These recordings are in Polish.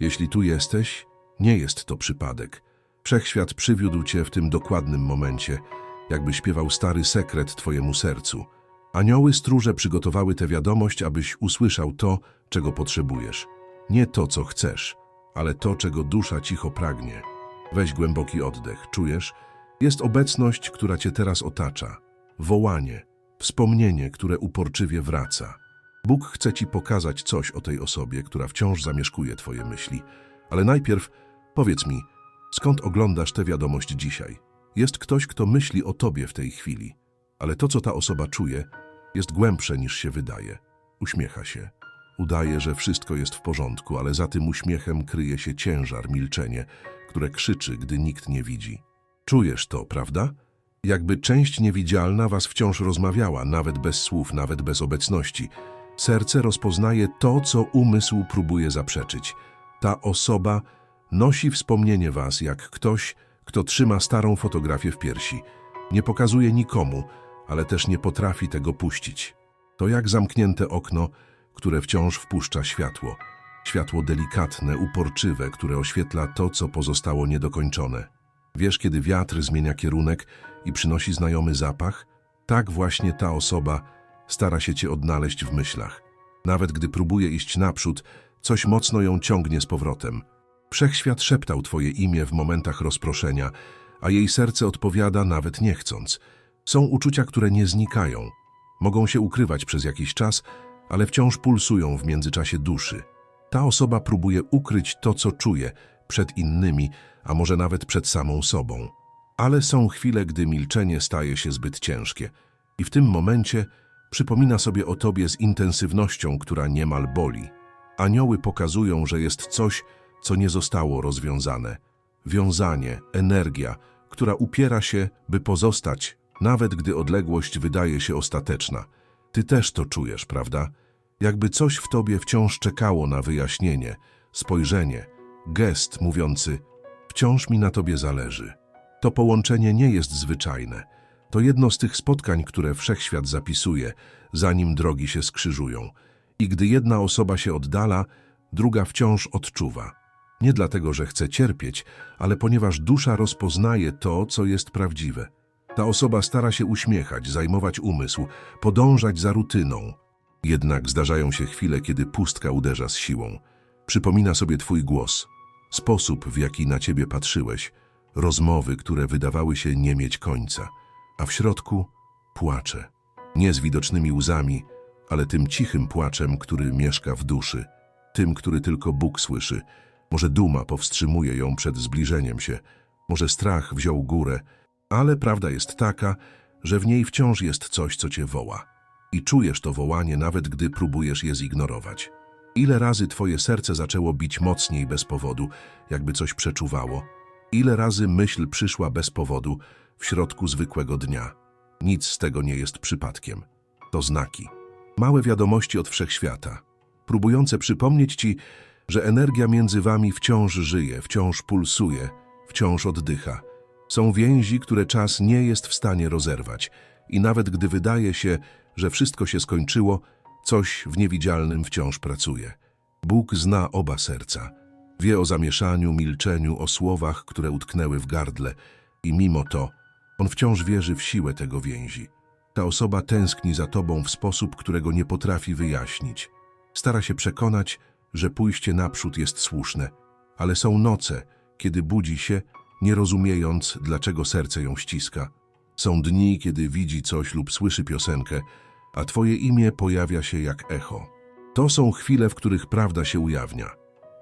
Jeśli tu jesteś, nie jest to przypadek. Wszechświat przywiódł cię w tym dokładnym momencie, jakby śpiewał stary sekret twojemu sercu. Anioły stróże przygotowały tę wiadomość, abyś usłyszał to, czego potrzebujesz. Nie to, co chcesz, ale to, czego dusza cicho pragnie. Weź głęboki oddech, czujesz? Jest obecność, która cię teraz otacza. Wołanie, wspomnienie, które uporczywie wraca. Bóg chce ci pokazać coś o tej osobie, która wciąż zamieszkuje twoje myśli. Ale najpierw powiedz mi, skąd oglądasz tę wiadomość dzisiaj? Jest ktoś, kto myśli o tobie w tej chwili, ale to, co ta osoba czuje, jest głębsze niż się wydaje. Uśmiecha się. Udaje, że wszystko jest w porządku, ale za tym uśmiechem kryje się ciężar, milczenie, które krzyczy, gdy nikt nie widzi. Czujesz to, prawda? Jakby część niewidzialna was wciąż rozmawiała, nawet bez słów, nawet bez obecności. Serce rozpoznaje to, co umysł próbuje zaprzeczyć. Ta osoba nosi wspomnienie was jak ktoś, kto trzyma starą fotografię w piersi. Nie pokazuje nikomu, ale też nie potrafi tego puścić. To jak zamknięte okno, które wciąż wpuszcza światło. Światło delikatne, uporczywe, które oświetla to, co pozostało niedokończone. Wiesz, kiedy wiatr zmienia kierunek i przynosi znajomy zapach? Tak właśnie ta osoba stara się cię odnaleźć w myślach. Nawet gdy próbuje iść naprzód, coś mocno ją ciągnie z powrotem. Wszechświat szeptał twoje imię w momentach rozproszenia, a jej serce odpowiada nawet nie chcąc. Są uczucia, które nie znikają. Mogą się ukrywać przez jakiś czas, ale wciąż pulsują w międzyczasie duszy. Ta osoba próbuje ukryć to, co czuje, przed innymi, a może nawet przed samą sobą. Ale są chwile, gdy milczenie staje się zbyt ciężkie i w tym momencie przypomina sobie o tobie z intensywnością, która niemal boli. Anioły pokazują, że jest coś, co nie zostało rozwiązane. Wiązanie, energia, która upiera się, by pozostać, nawet gdy odległość wydaje się ostateczna. Ty też to czujesz, prawda? Jakby coś w tobie wciąż czekało na wyjaśnienie, spojrzenie, gest mówiący wciąż mi na tobie zależy. To połączenie nie jest zwyczajne. To jedno z tych spotkań, które wszechświat zapisuje, zanim drogi się skrzyżują. I gdy jedna osoba się oddala, druga wciąż odczuwa. Nie dlatego, że chce cierpieć, ale ponieważ dusza rozpoznaje to, co jest prawdziwe. Ta osoba stara się uśmiechać, zajmować umysł, podążać za rutyną. Jednak zdarzają się chwile, kiedy pustka uderza z siłą. Przypomina sobie twój głos, sposób, w jaki na ciebie patrzyłeś, rozmowy, które wydawały się nie mieć końca, a w środku płacze. Nie z widocznymi łzami, ale tym cichym płaczem, który mieszka w duszy, tym, który tylko Bóg słyszy. Może duma powstrzymuje ją przed zbliżeniem się, może strach wziął górę, ale prawda jest taka, że w niej wciąż jest coś, co cię woła. I czujesz to wołanie, nawet gdy próbujesz je zignorować. Ile razy twoje serce zaczęło bić mocniej bez powodu, jakby coś przeczuwało? Ile razy myśl przyszła bez powodu w środku zwykłego dnia? Nic z tego nie jest przypadkiem. To znaki. Małe wiadomości od wszechświata, próbujące przypomnieć ci, że energia między wami wciąż żyje, wciąż pulsuje, wciąż oddycha. Są więzi, które czas nie jest w stanie rozerwać i nawet gdy wydaje się, że wszystko się skończyło, coś w niewidzialnym wciąż pracuje. Bóg zna oba serca. Wie o zamieszaniu, milczeniu, o słowach, które utknęły w gardle i mimo to on wciąż wierzy w siłę tego więzi. Ta osoba tęskni za tobą w sposób, którego nie potrafi wyjaśnić. Stara się przekonać, że pójście naprzód jest słuszne, ale są noce, kiedy budzi się, nie rozumiejąc, dlaczego serce ją ściska. Są dni, kiedy widzi coś lub słyszy piosenkę, a twoje imię pojawia się jak echo. To są chwile, w których prawda się ujawnia.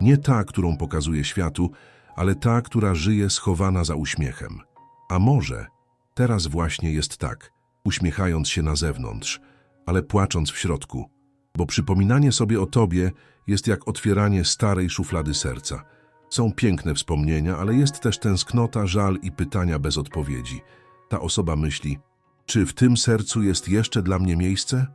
Nie ta, którą pokazuje światu, ale ta, która żyje schowana za uśmiechem. A może teraz właśnie jest tak, uśmiechając się na zewnątrz, ale płacząc w środku, bo przypominanie sobie o tobie jest jak otwieranie starej szuflady serca. Są piękne wspomnienia, ale jest też tęsknota, żal i pytania bez odpowiedzi. Ta osoba myśli, czy w tym sercu jest jeszcze dla mnie miejsce?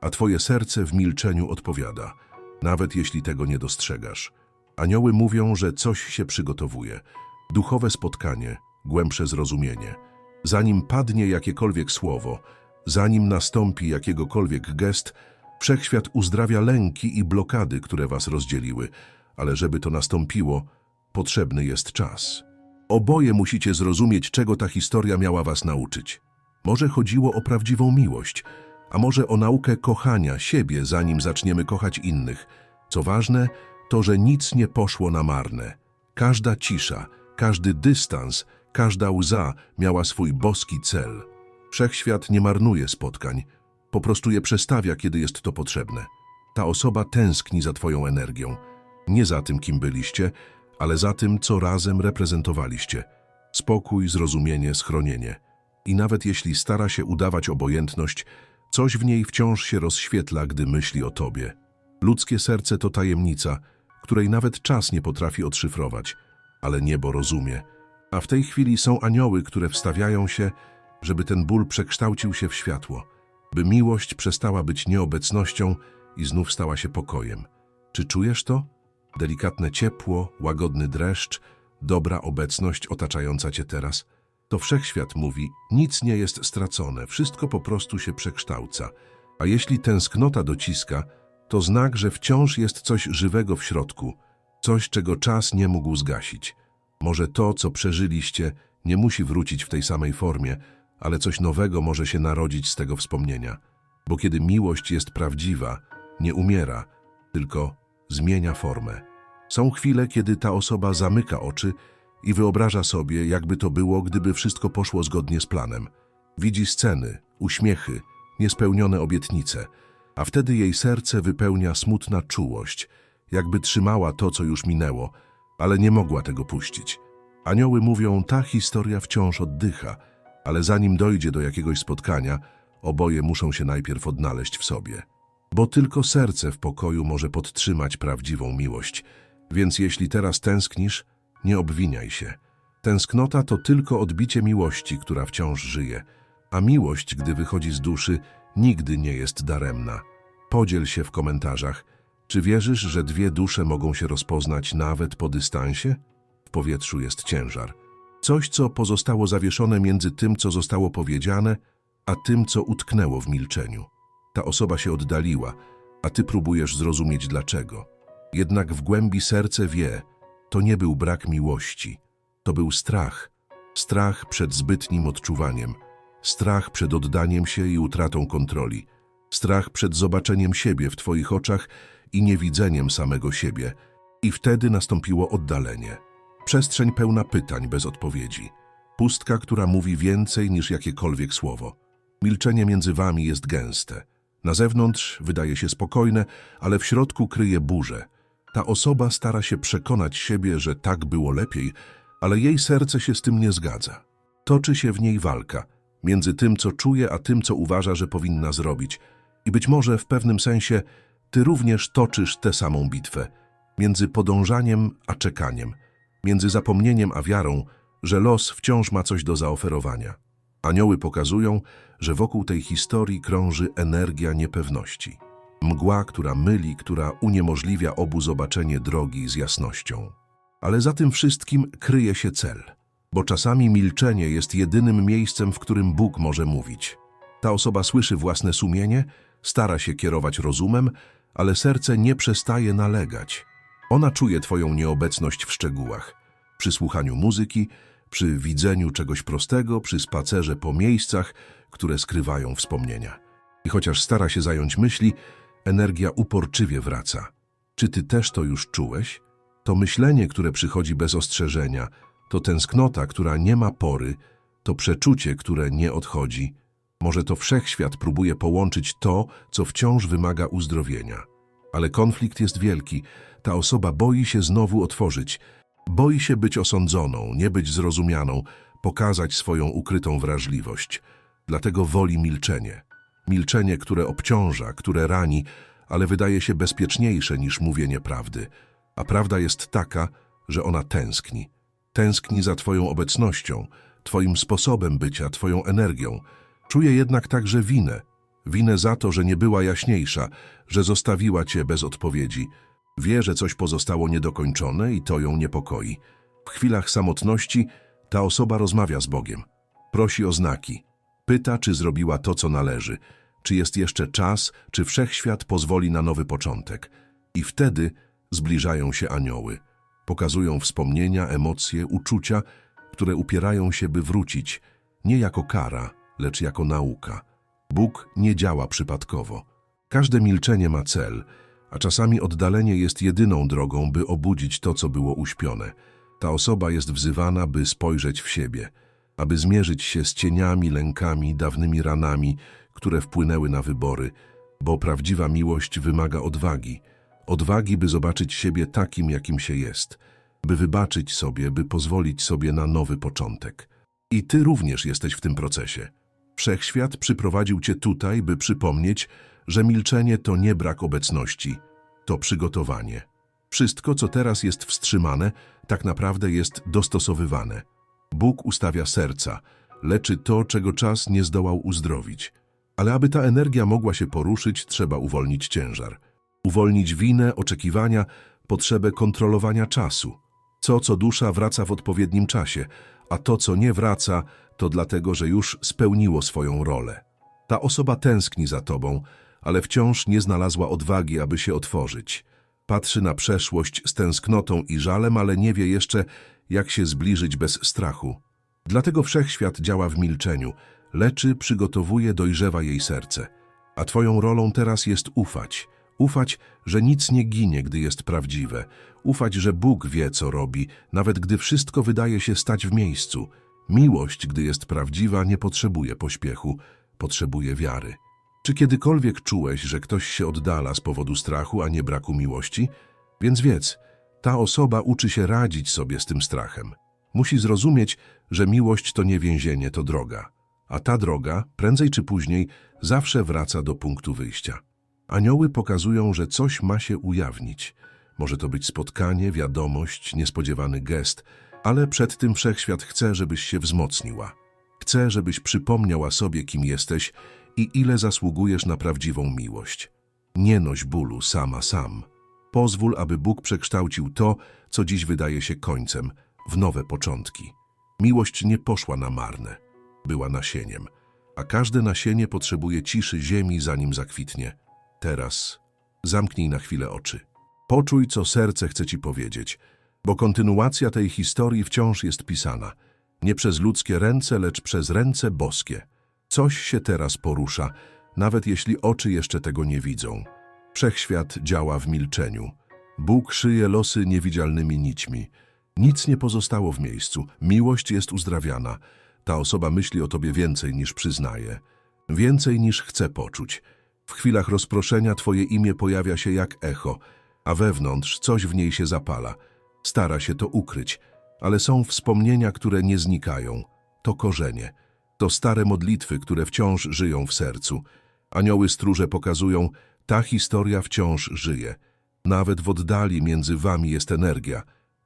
A twoje serce w milczeniu odpowiada, nawet jeśli tego nie dostrzegasz. Anioły mówią, że coś się przygotowuje. Duchowe spotkanie, głębsze zrozumienie. Zanim padnie jakiekolwiek słowo, zanim nastąpi jakiegokolwiek gest, wszechświat uzdrawia lęki i blokady, które was rozdzieliły, ale żeby to nastąpiło, potrzebny jest czas. Oboje musicie zrozumieć, czego ta historia miała was nauczyć. Może chodziło o prawdziwą miłość, a może o naukę kochania siebie, zanim zaczniemy kochać innych. Co ważne, to, że nic nie poszło na marne. Każda cisza, każdy dystans, każda łza miała swój boski cel. Wszechświat nie marnuje spotkań, po prostu je przestawia, kiedy jest to potrzebne. Ta osoba tęskni za twoją energią. Nie za tym, kim byliście, ale za tym, co razem reprezentowaliście. Spokój, zrozumienie, schronienie. I nawet jeśli stara się udawać obojętność, coś w niej wciąż się rozświetla, gdy myśli o tobie. Ludzkie serce to tajemnica, której nawet czas nie potrafi odszyfrować, ale niebo rozumie. A w tej chwili są anioły, które wstawiają się, żeby ten ból przekształcił się w światło, by miłość przestała być nieobecnością i znów stała się pokojem. Czy czujesz to? Delikatne ciepło, łagodny dreszcz, dobra obecność otaczająca cię teraz. To wszechświat mówi, nic nie jest stracone, wszystko po prostu się przekształca. A jeśli tęsknota dociska, to znak, że wciąż jest coś żywego w środku, coś, czego czas nie mógł zgasić. Może to, co przeżyliście, nie musi wrócić w tej samej formie, ale coś nowego może się narodzić z tego wspomnienia. Bo kiedy miłość jest prawdziwa, nie umiera, tylko zmienia formę. Są chwile, kiedy ta osoba zamyka oczy i wyobraża sobie, jakby to było, gdyby wszystko poszło zgodnie z planem. Widzi sceny, uśmiechy, niespełnione obietnice, a wtedy jej serce wypełnia smutna czułość, jakby trzymała to, co już minęło, ale nie mogła tego puścić. Anioły mówią, ta historia wciąż oddycha, ale zanim dojdzie do jakiegoś spotkania, oboje muszą się najpierw odnaleźć w sobie. Bo tylko serce w pokoju może podtrzymać prawdziwą miłość. Więc jeśli teraz tęsknisz, nie obwiniaj się. Tęsknota to tylko odbicie miłości, która wciąż żyje, a miłość, gdy wychodzi z duszy, nigdy nie jest daremna. Podziel się w komentarzach. Czy wierzysz, że dwie dusze mogą się rozpoznać nawet po dystansie? W powietrzu jest ciężar. Coś, co pozostało zawieszone między tym, co zostało powiedziane, a tym, co utknęło w milczeniu. Ta osoba się oddaliła, a ty próbujesz zrozumieć dlaczego. Jednak w głębi serce wie, to nie był brak miłości, to był strach. Strach przed zbytnim odczuwaniem, strach przed oddaniem się i utratą kontroli, strach przed zobaczeniem siebie w twoich oczach i niewidzeniem samego siebie. I wtedy nastąpiło oddalenie. Przestrzeń pełna pytań bez odpowiedzi. Pustka, która mówi więcej niż jakiekolwiek słowo. Milczenie między wami jest gęste. Na zewnątrz wydaje się spokojne, ale w środku kryje burzę. Ta osoba stara się przekonać siebie, że tak było lepiej, ale jej serce się z tym nie zgadza. Toczy się w niej walka między tym, co czuje, a tym, co uważa, że powinna zrobić. I być może w pewnym sensie ty również toczysz tę samą bitwę między podążaniem a czekaniem, między zapomnieniem a wiarą, że los wciąż ma coś do zaoferowania. Anioły pokazują, że wokół tej historii krąży energia niepewności. Mgła, która myli, która uniemożliwia obu zobaczenie drogi z jasnością. Ale za tym wszystkim kryje się cel, bo czasami milczenie jest jedynym miejscem, w którym Bóg może mówić. Ta osoba słyszy własne sumienie, stara się kierować rozumem, ale serce nie przestaje nalegać. Ona czuje Twoją nieobecność w szczegółach, przy słuchaniu muzyki, przy widzeniu czegoś prostego, przy spacerze po miejscach, które skrywają wspomnienia. I chociaż stara się zająć myśli, energia uporczywie wraca. Czy ty też to już czułeś? To myślenie, które przychodzi bez ostrzeżenia, to tęsknota, która nie ma pory, to przeczucie, które nie odchodzi. Może to wszechświat próbuje połączyć to, co wciąż wymaga uzdrowienia. Ale konflikt jest wielki. Ta osoba boi się znowu otworzyć. Boi się być osądzoną, nie być zrozumianą, pokazać swoją ukrytą wrażliwość. Dlatego woli milczenie. Milczenie, które obciąża, które rani, ale wydaje się bezpieczniejsze niż mówienie prawdy. A prawda jest taka, że ona tęskni. Tęskni za Twoją obecnością, Twoim sposobem bycia, Twoją energią. Czuje jednak także winę. Winę za to, że nie była jaśniejsza, że zostawiła Cię bez odpowiedzi. Wie, że coś pozostało niedokończone i to ją niepokoi. W chwilach samotności ta osoba rozmawia z Bogiem. Prosi o znaki. Pyta, czy zrobiła to, co należy, czy jest jeszcze czas, czy wszechświat pozwoli na nowy początek. I wtedy Zbliżają się anioły. Pokazują wspomnienia, emocje, uczucia, które upierają się, by wrócić, nie jako kara, lecz jako nauka. Bóg nie działa przypadkowo. Każde milczenie ma cel, a czasami oddalenie jest jedyną drogą, by obudzić to, co było uśpione. Ta osoba jest wzywana, by spojrzeć w siebie, aby zmierzyć się z cieniami, lękami, dawnymi ranami, które wpłynęły na wybory, bo prawdziwa miłość wymaga odwagi. Odwagi, by zobaczyć siebie takim, jakim się jest, by wybaczyć sobie, by pozwolić sobie na nowy początek. I ty również jesteś w tym procesie. Wszechświat przyprowadził cię tutaj, by przypomnieć, że milczenie to nie brak obecności, to przygotowanie. Wszystko, co teraz jest wstrzymane, tak naprawdę jest dostosowywane. Bóg ustawia serca, leczy to, czego czas nie zdołał uzdrowić. Ale aby ta energia mogła się poruszyć, trzeba uwolnić ciężar. Uwolnić winę, oczekiwania, potrzebę kontrolowania czasu. Co, co dusza wraca w odpowiednim czasie, a to, co nie wraca, to dlatego, że już spełniło swoją rolę. Ta osoba tęskni za tobą, ale wciąż nie znalazła odwagi, aby się otworzyć. Patrzy na przeszłość z tęsknotą i żalem, ale nie wie jeszcze, jak się zbliżyć bez strachu. Dlatego wszechświat działa w milczeniu, leczy, przygotowuje, dojrzewa jej serce. A twoją rolą teraz jest ufać. Ufać, że nic nie ginie, gdy jest prawdziwe. Ufać, że Bóg wie, co robi, nawet gdy wszystko wydaje się stać w miejscu. Miłość, gdy jest prawdziwa, nie potrzebuje pośpiechu, potrzebuje wiary. Czy kiedykolwiek czułeś, że ktoś się oddala z powodu strachu, a nie braku miłości? Więc wiedz, ta osoba uczy się radzić sobie z tym strachem. Musi zrozumieć, że miłość to nie więzienie, to droga. A ta droga, prędzej czy później, zawsze wraca do punktu wyjścia. Anioły pokazują, że coś ma się ujawnić. Może to być spotkanie, wiadomość, niespodziewany gest, ale przed tym wszechświat chce, żebyś się wzmocniła. Chce, żebyś przypomniała sobie, kim jesteś i ile zasługujesz na prawdziwą miłość. Nie noś bólu sama sam. Pozwól, aby Bóg przekształcił to, co dziś wydaje się końcem, w nowe początki. Miłość nie poszła na marne. Była nasieniem, a każde nasienie potrzebuje ciszy ziemi, zanim zakwitnie. Teraz zamknij na chwilę oczy. Poczuj, co serce chce ci powiedzieć, bo kontynuacja tej historii wciąż jest pisana. Nie przez ludzkie ręce, lecz przez ręce boskie. Coś się teraz porusza, nawet jeśli oczy jeszcze tego nie widzą. Wszechświat działa w milczeniu. Bóg szyje losy niewidzialnymi nićmi. Nic nie pozostało w miejscu. Miłość jest uzdrawiana. Ta osoba myśli o tobie więcej niż przyznaje. Więcej niż chce poczuć. W chwilach rozproszenia twoje imię pojawia się jak echo, a wewnątrz coś w niej się zapala. Stara się to ukryć, ale są wspomnienia, które nie znikają. To korzenie. To stare modlitwy, które wciąż żyją w sercu. Anioły stróże pokazują, ta historia wciąż żyje. Nawet w oddali między wami jest energia.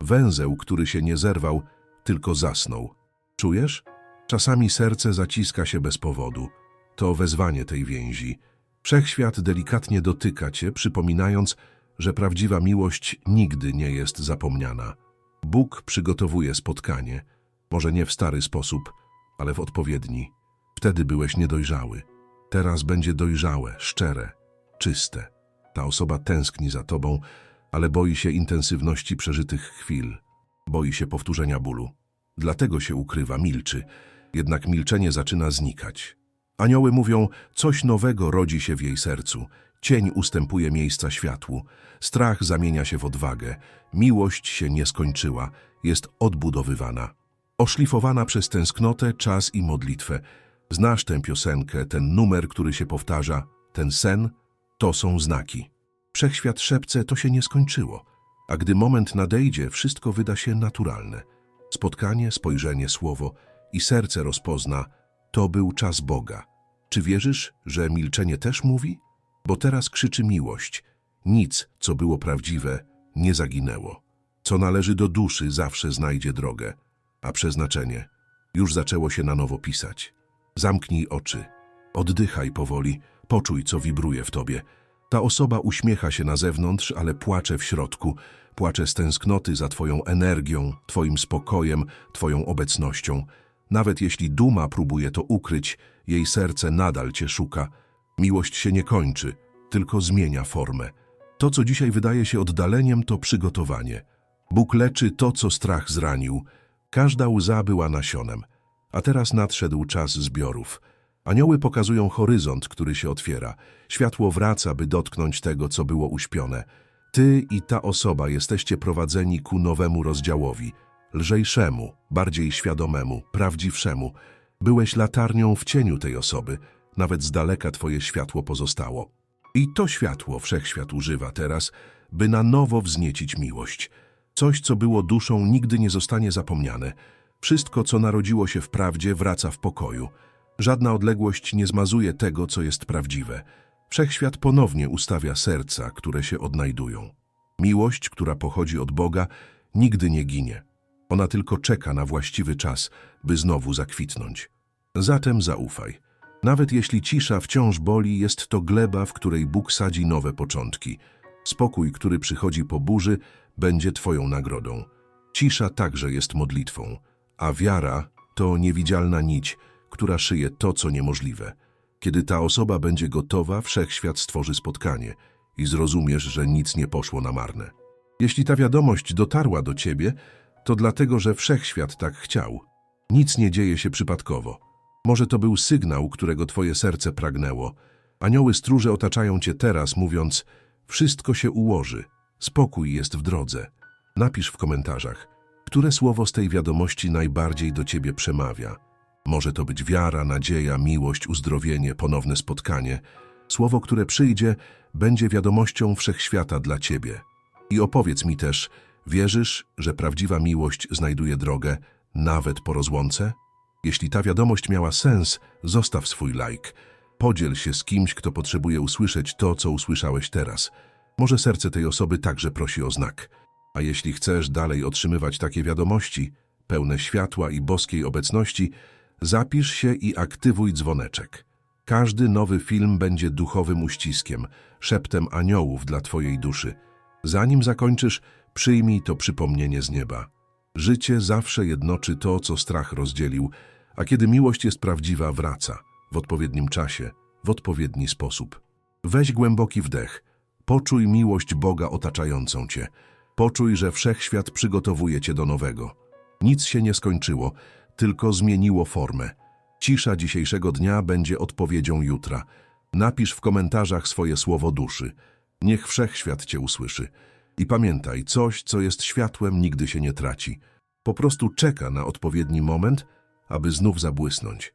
Węzeł, który się nie zerwał, tylko zasnął. Czujesz? Czasami serce zaciska się bez powodu. To wezwanie tej więzi. Wszechświat delikatnie dotyka cię, przypominając, że prawdziwa miłość nigdy nie jest zapomniana. Bóg przygotowuje spotkanie, może nie w stary sposób, ale w odpowiedni. Wtedy byłeś niedojrzały. Teraz będzie dojrzałe, szczere, czyste. Ta osoba tęskni za tobą, ale boi się intensywności przeżytych chwil. Boi się powtórzenia bólu. Dlatego się ukrywa, milczy. Jednak milczenie zaczyna znikać. Anioły mówią, coś nowego rodzi się w jej sercu. Cień ustępuje miejsca światłu. Strach zamienia się w odwagę. Miłość się nie skończyła, jest odbudowywana. Oszlifowana przez tęsknotę, czas i modlitwę. Znasz tę piosenkę, ten numer, który się powtarza, ten sen? To są znaki. Wszechświat szepce, to się nie skończyło. A gdy moment nadejdzie, wszystko wyda się naturalne. Spotkanie, spojrzenie, słowo i serce rozpozna, to był czas Boga. Czy wierzysz, że milczenie też mówi? Bo teraz krzyczy miłość. Nic, co było prawdziwe, nie zaginęło. Co należy do duszy, zawsze znajdzie drogę. A przeznaczenie już zaczęło się na nowo pisać. Zamknij oczy, oddychaj powoli, poczuj, co wibruje w tobie. Ta osoba uśmiecha się na zewnątrz, ale płacze w środku. Płacze z tęsknoty za twoją energią, twoim spokojem, twoją obecnością. Nawet jeśli duma próbuje to ukryć, jej serce nadal cię szuka. Miłość się nie kończy, tylko zmienia formę. To co dzisiaj wydaje się oddaleniem, to przygotowanie. Bóg leczy to, co strach zranił. Każda łza była nasionem. A teraz nadszedł czas zbiorów. Anioły pokazują horyzont, który się otwiera. Światło wraca, by dotknąć tego, co było uśpione. Ty i ta osoba jesteście prowadzeni ku nowemu rozdziałowi. Lżejszemu, bardziej świadomemu, prawdziwszemu. Byłeś latarnią w cieniu tej osoby. Nawet z daleka twoje światło pozostało. I to światło wszechświat używa teraz, by na nowo wzniecić miłość. Coś, co było duszą, nigdy nie zostanie zapomniane. Wszystko, co narodziło się w prawdzie, wraca w pokoju. Żadna odległość nie zmazuje tego, co jest prawdziwe. Wszechświat ponownie ustawia serca, które się odnajdują. Miłość, która pochodzi od Boga, nigdy nie ginie. Ona tylko czeka na właściwy czas, by znowu zakwitnąć. Zatem zaufaj. Nawet jeśli cisza wciąż boli, jest to gleba, w której Bóg sadzi nowe początki. Spokój, który przychodzi po burzy, będzie Twoją nagrodą. Cisza także jest modlitwą, a wiara to niewidzialna nić, która szyje to, co niemożliwe. Kiedy ta osoba będzie gotowa, wszechświat stworzy spotkanie i zrozumiesz, że nic nie poszło na marne. Jeśli ta wiadomość dotarła do Ciebie, to dlatego, że wszechświat tak chciał. Nic nie dzieje się przypadkowo. Może to był sygnał, którego Twoje serce pragnęło. Anioły stróże otaczają Cię teraz, mówiąc: Wszystko się ułoży, spokój jest w drodze. Napisz w komentarzach, które słowo z tej wiadomości najbardziej do Ciebie przemawia. Może to być wiara, nadzieja, miłość, uzdrowienie, ponowne spotkanie. Słowo, które przyjdzie, będzie wiadomością wszechświata dla Ciebie. I opowiedz mi też, wierzysz, że prawdziwa miłość znajduje drogę nawet po rozłące? Jeśli ta wiadomość miała sens, zostaw swój like. Podziel się z kimś, kto potrzebuje usłyszeć to, co usłyszałeś teraz. Może serce tej osoby także prosi o znak. A jeśli chcesz dalej otrzymywać takie wiadomości, pełne światła i boskiej obecności, zapisz się i aktywuj dzwoneczek. Każdy nowy film będzie duchowym uściskiem, szeptem aniołów dla Twojej duszy. Zanim zakończysz, przyjmij to przypomnienie z nieba. Życie zawsze jednoczy to, co strach rozdzielił, a kiedy miłość jest prawdziwa, wraca w odpowiednim czasie, w odpowiedni sposób. Weź głęboki wdech. Poczuj miłość Boga otaczającą Cię. Poczuj, że wszechświat przygotowuje Cię do nowego. Nic się nie skończyło, tylko zmieniło formę. Cisza dzisiejszego dnia będzie odpowiedzią jutra. Napisz w komentarzach swoje słowo duszy. Niech wszechświat Cię usłyszy. I pamiętaj, coś, co jest światłem, nigdy się nie traci. Po prostu czeka na odpowiedni moment, aby znów zabłysnąć.